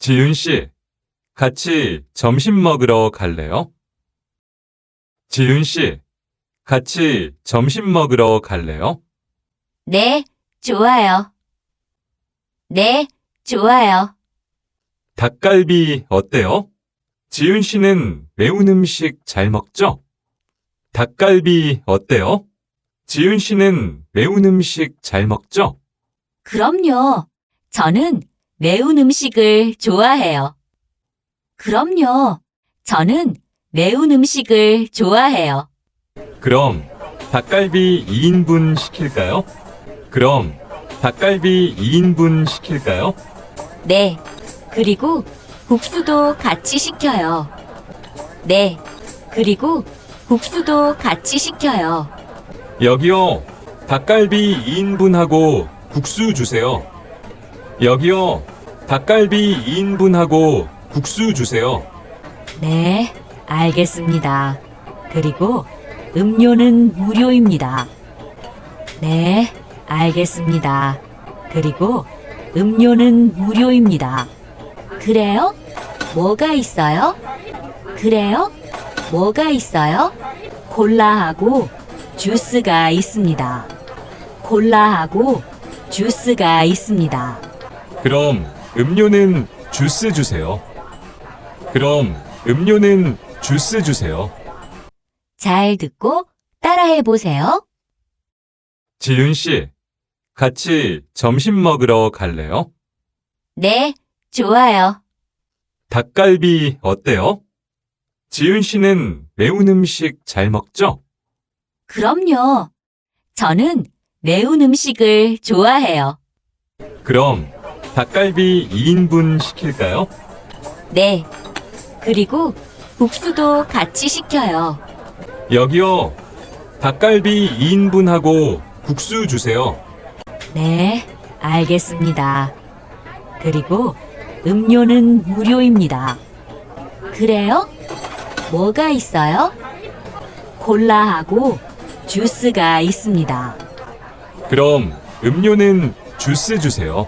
지윤 씨, 같이 점심 먹으러 갈래요? 지윤 씨, 같이 점심 먹으러 갈래요? 네, 좋아요. 네, 좋아요. 닭갈비 어때요? 지윤 씨는 매운 음식 잘 먹죠? 닭갈비 어때요? 지윤 씨는 매운 음식 잘 먹죠? 그럼요. 저는 매운 음식을 좋아해요. 그럼요. 저는 매운 음식을 좋아해요. 그럼 닭갈비 2인분 시킬까요? 그럼 닭갈비 2인분 시킬까요? 네. 그리고 국수도 같이 시켜요. 네. 그리고 국수도 같이 시켜요. 여기요. 닭갈비 2인분하고 국수 주세요. 여기요. 닭갈비 2인분하고 국수 주세요. 네, 알겠습니다. 그리고 음료는 무료입니다. 네, 알겠습니다. 그리고 음료는 무료입니다. 그래요? 뭐가 있어요? 그래요? 뭐가 있어요? 콜라하고 주스가 있습니다. 콜라하고 주스가 있습니다. 그럼 음료는 주스 주세요. 그럼 음료는 주스 주세요. 잘 듣고 따라해 보세요. 지윤 씨, 같이 점심 먹으러 갈래요? 네, 좋아요. 닭갈비 어때요? 지윤 씨는 매운 음식 잘 먹죠? 그럼요. 저는 매운 음식을 좋아해요. 그럼 닭갈비 2인분 시킬까요? 네. 그리고 국수도 같이 시켜요. 여기요. 닭갈비 2인분하고 국수 주세요. 네, 알겠습니다. 그리고 음료는 무료입니다. 그래요? 뭐가 있어요? 콜라하고 주스가 있습니다. 그럼 음료는 주스 주세요.